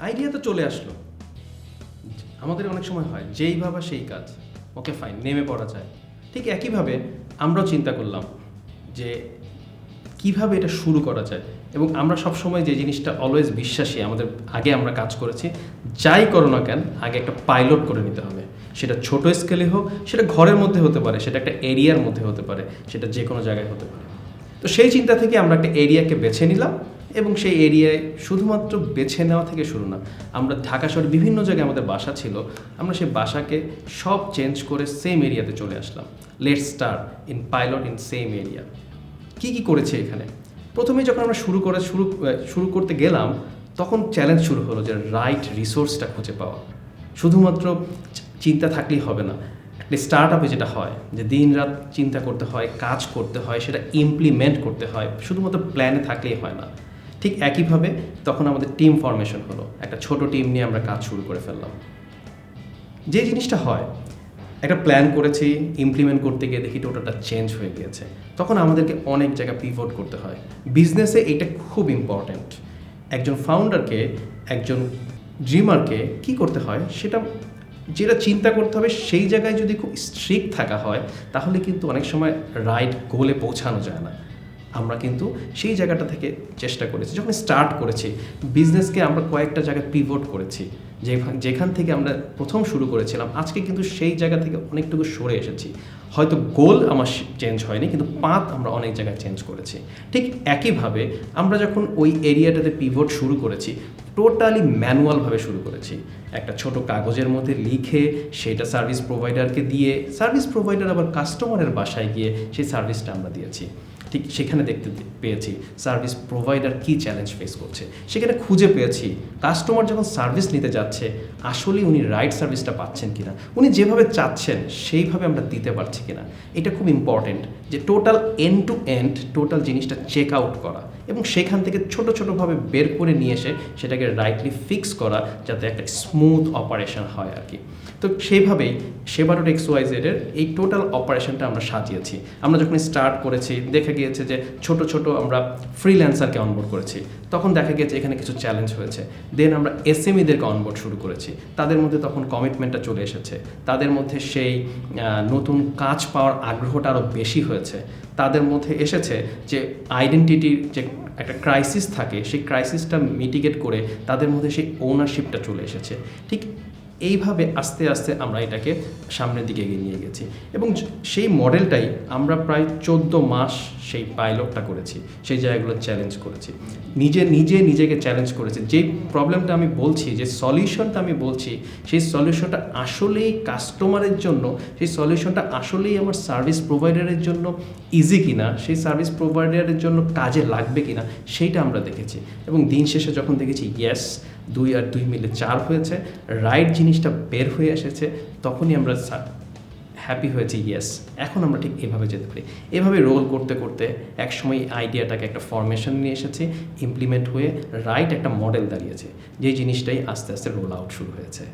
Idea তো চলে আসলো। আমাদের অনেক সময় হয়, যেই ভাবা সেই কাজ। ওকে ফাইন নেমে পড়া যায়। ঠিক একইভাবে আমরাও চিন্তা করলাম যে কীভাবে এটা শুরু করা যায়। এবং আমরা সব সময় যে জিনিসটা অলওয়েজ বিশ্বাসী, আমাদের আগে আমরা কাজ করেছি, যাই করো না কেন, আগে একটা পাইলট করে নিতে হবে। সেটা ছোট স্কেলে হোক, সেটা ঘরের মধ্যে হতে পারে, সেটা একটা এরিয়ার মধ্যে হতে পারে, সেটা যে কোনো জায়গায় হতে পারে। তো সেই চিন্তা থেকে আমরা একটা এরিয়াকে বেছে নিলাম। এবং সেই এরিয়ায় শুধুমাত্র বেছে নেওয়া থেকে শুরু না, আমরা ঢাকা শহরে বিভিন্ন জায়গায় আমাদের বাসা ছিল, আমরা সেই বাসাকে সব চেঞ্জ করে সেম এরিয়াতে চলে আসলাম। Let star in pilot in same area কি কি করেছে এখানে? প্রথমে যখন আমরা শুরু করে, শুরু শুরু করতে গেলাম, তখন চ্যালেঞ্জ শুরু হলো যে রাইট রিসোর্সটা খুঁজে পাওয়া। শুধুমাত্র চিন্তা থাকলেই হবে না, একটা স্টার্ট আপে যেটা হয়, যে দিন রাত চিন্তা করতে হয়, কাজ করতে হয়, সেটা ইমপ্লিমেন্ট করতে হয়, শুধুমাত্র প্ল্যানে থাকলেই হয় না। ঠিক একইভাবে তখন আমাদের টিম ফরমেশন হলো। একটা ছোট টিম নিয়ে আমরা কাজ শুরু করে ফেললাম। যে জিনিসটা হয়, একটা প্ল্যান করেছি ইমপ্লিমেন্ট করতে গিয়ে দেখি টোটালটা চেঞ্জ হয়ে গিয়েছে। তখন আমাদেরকে অনেক জায়গা পিভট করতে হয়। বিজনেসে এটা খুব ইম্পর্ট্যান্ট একজন ফাউন্ডারকে একজন ড্রিমারকে কি করতে হয়, সেটা যেটা চিন্তা করতে হবে, সেই জায়গায় যদি খুব স্ট্রিক্ট থাকা হয়, তাহলে কিন্তু অনেক সময় রাইট গোলে পৌঁছানো যায় না। আমরা কিন্তু সেই জায়গাটা থেকে চেষ্টা করেছি। যখন স্টার্ট করেছি বিজনেসকে আমরা কয়েকটা জায়গায় পিভট করেছি। যে যেখান থেকে আমরা প্রথম শুরু করেছিলাম, আজকে কিন্তু সেই জায়গা থেকে অনেকটুকু সরে এসেছি। হয়তো গোল আমার চেঞ্জ হয়নি, কিন্তু পাত আমরা অনেক জায়গায় চেঞ্জ করেছি। ঠিক একইভাবে আমরা যখন ওই এরিয়াটাতে পিভট শুরু করেছি টোটালি ম্যানুয়ালভাবে শুরু করেছি। একটা ছোট কাগজের মধ্যে লিখে সেটা সার্ভিস প্রোভাইডারকে দিয়ে সার্ভিস প্রোভাইডার আবার কাস্টমারের বাসায় গিয়ে সেই সার্ভিসটা আমরা দিয়েছি। ঠিক সেখানে দেখতে পেয়েছি। সার্ভিস প্রোভাইডার কী চ্যালেঞ্জ ফেস করছে? সেখানে খুঁজে পেয়েছি। কাস্টমার যখন সার্ভিস নিতে যাচ্ছে আসলে উনি রাইট সার্ভিসটা পাচ্ছেন কিনা? উনি যেভাবে চাচ্ছেন, সেইভাবে আমরা দিতে পারছি কিনা? এটা খুব ইম্পর্টেন্ট যে total end to end total জিনিসটা চেক আউট করা এবং সেখান থেকে ছোট ছোটোভাবে বের করে নিয়ে এসে সেটাকে রাইটলি ফিক্স করা যাতে একটা স্মুথ অপারেশন হয় আর কি। তো সেইভাবেই সেবারোট এক্স ওয়াইজেডের এই টোটাল অপারেশনটা আমরা সাজিয়েছি। আমরা যখন স্টার্ট করেছি, দেখা গিয়েছে যে ছোট ছোট আমরা ফ্রিল্যান্সারকে অনবোর্ড করেছি। তখন দেখা গিয়েছে এখানে কিছু চ্যালেঞ্জ হয়েছে। দেন আমরা এস এসএমইদেরকে অনবোর্ড শুরু করেছি। তাদের মধ্যে তখন কমিটমেন্টটা চলে এসেছে। তাদের মধ্যে সেই নতুন কাজ পাওয়ার আগ্রহটা আরও বেশি হয়েছে। তাদের মধ্যে এসেছে যে আইডেন্টিটির যে একটা ক্রাইসিস থাকে, সেই ক্রাইসিসটা মিটিগেট করে তাদের মধ্যে সেই ওনারশিপটা চলে এসেছে। ঠিক এইভাবে আস্তে আস্তে আমরা এটাকে সামনের দিকে এগিয়ে নিয়ে গেছি। এবং সেই মডেলটাই আমরা প্রায় চোদ্দ মাস সেই পাইলটটা করেছি, সেই জায়গাগুলো চ্যালেঞ্জ করেছি। নিজে নিজে, নিজেকে চ্যালেঞ্জ করেছি। যে প্রবলেমটা আমি বলছি, যে সলিউশনটা আমি বলছি, সেই সলিউশনটা আসলেই কাস্টমারের জন্য, সেই সলিউশনটা আসলেই আমার সার্ভিস প্রোভাইডারের জন্য ইজি কিনা, সেই সার্ভিস প্রোভাইডারের জন্য কাজে লাগবে কিনা, সেইটা আমরা দেখেছি। এবং দিন শেষে যখন দেখেছি ইয়েস দুই আর দুই মিলে চার হয়েছে। রাইট জিনিসটা বের হয়ে এসেছে, তখনই আমরা হ্যাপি হয়েছি ইয়েস এখন আমরা ঠিক এভাবে যেতে পারি। এভাবে রোল করতে করতে একসময় আইডিয়াটাকে একটা ফরমেশন নিয়ে এসেছে ইমপ্লিমেন্ট হয়ে রাইট একটা মডেল দাঁড়িয়েছে, যেই জিনিসটাই আস্তে আস্তে রোল আউট শুরু হয়েছে।